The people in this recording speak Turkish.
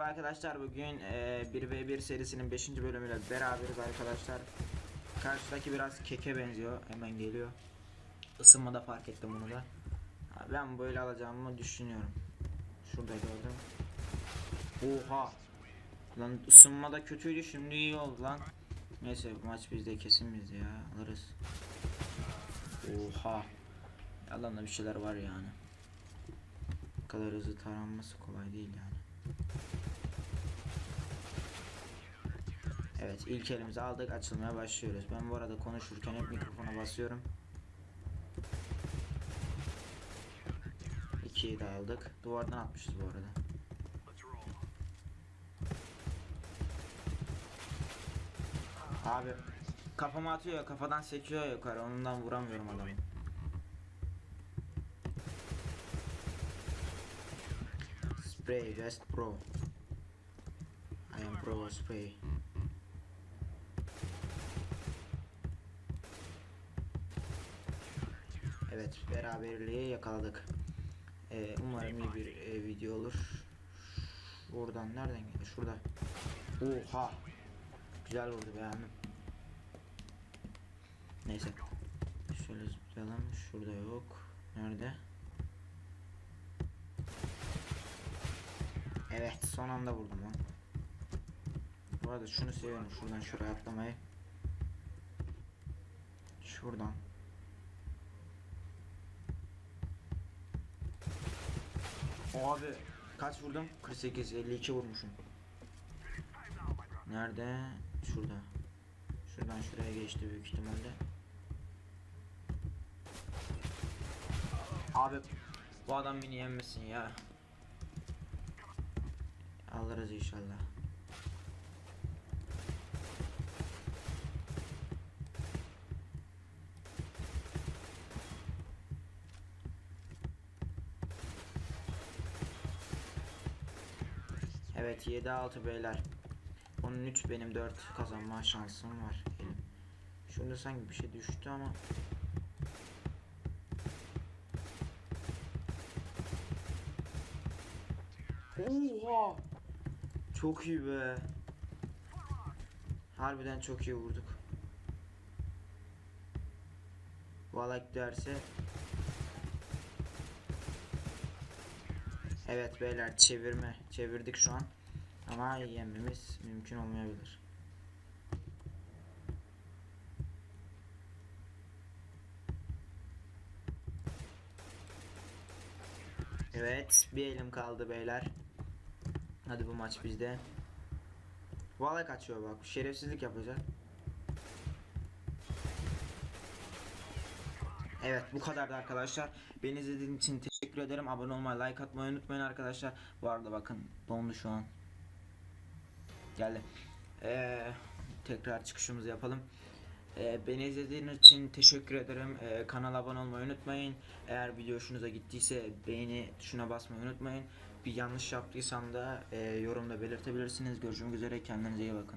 Arkadaşlar bugün e, 1v1 serisinin 5. bölümüyle beraberiz arkadaşlar. Karşıdaki biraz keke benziyor. Hemen geliyor. Isınmada fark ettim bunu da. Ben böyle alacağımı düşünüyorum. Şurada gördüm. Oha. Lan ısınmada kötüydü şimdi iyi oldu lan. Neyse maç bizde kesin bizde ya alırız. Oha. Adamda bir şeyler var yani. Bu kadar hızlı taranması kolay değil yani. Evet ilk elimizi aldık açılmaya başlıyoruz. Ben bu arada konuşurken hep mikrofona basıyorum. 2'yi de aldık. Duvardan atmışız bu arada. Abi kafama atıyor kafadan sekiyor yukarı ondan vuramıyorum adamı. Spray West Pro. I am Pro Spray. Evet beraberliği yakaladık. Ee, umarım iyi bir e, video olur. Buradan nereden geldi? Şurada. Oha. Güzel vurdu beğendim. Neyse. Şöyle zıplayalım. Şurada yok. Nerede? Evet son anda vurdum lan. Bu arada şunu seviyorum şuradan şuraya atlamayı. Şuradan. Abi kaç vurdum? 48 52 vurmuşum. Nerede? Şurada. Şuradan şuraya geçti büyük ihtimalle. Abi bu adam beni yenmesin ya. Alırız inşallah. Evet 7-6 beyler. Onun 3 benim 4 kazanma şansım var. Elim. Şunda sanki bir şey düştü ama. Oha! Çok iyi be. Harbiden çok iyi vurduk. Valak derse Evet beyler çevirme. Çevirdik şu an. Ama yenmemiz mümkün olmayabilir. Evet bir elim kaldı beyler. Hadi bu maç bizde. Valla kaçıyor bak şerefsizlik yapacak. Evet bu kadardı arkadaşlar. Beni izlediğiniz için teşekkür ederim. Abone olmayı, like atmayı unutmayın arkadaşlar. Bu arada bakın dondu şu an. Geldi. Ee, tekrar çıkışımızı yapalım. Ee, beni izlediğiniz için teşekkür ederim. Ee, kanala abone olmayı unutmayın. Eğer video hoşunuza gittiyse beğeni tuşuna basmayı unutmayın. Bir yanlış yaptıysam da e, yorumda belirtebilirsiniz. Görüşmek üzere. Kendinize iyi bakın.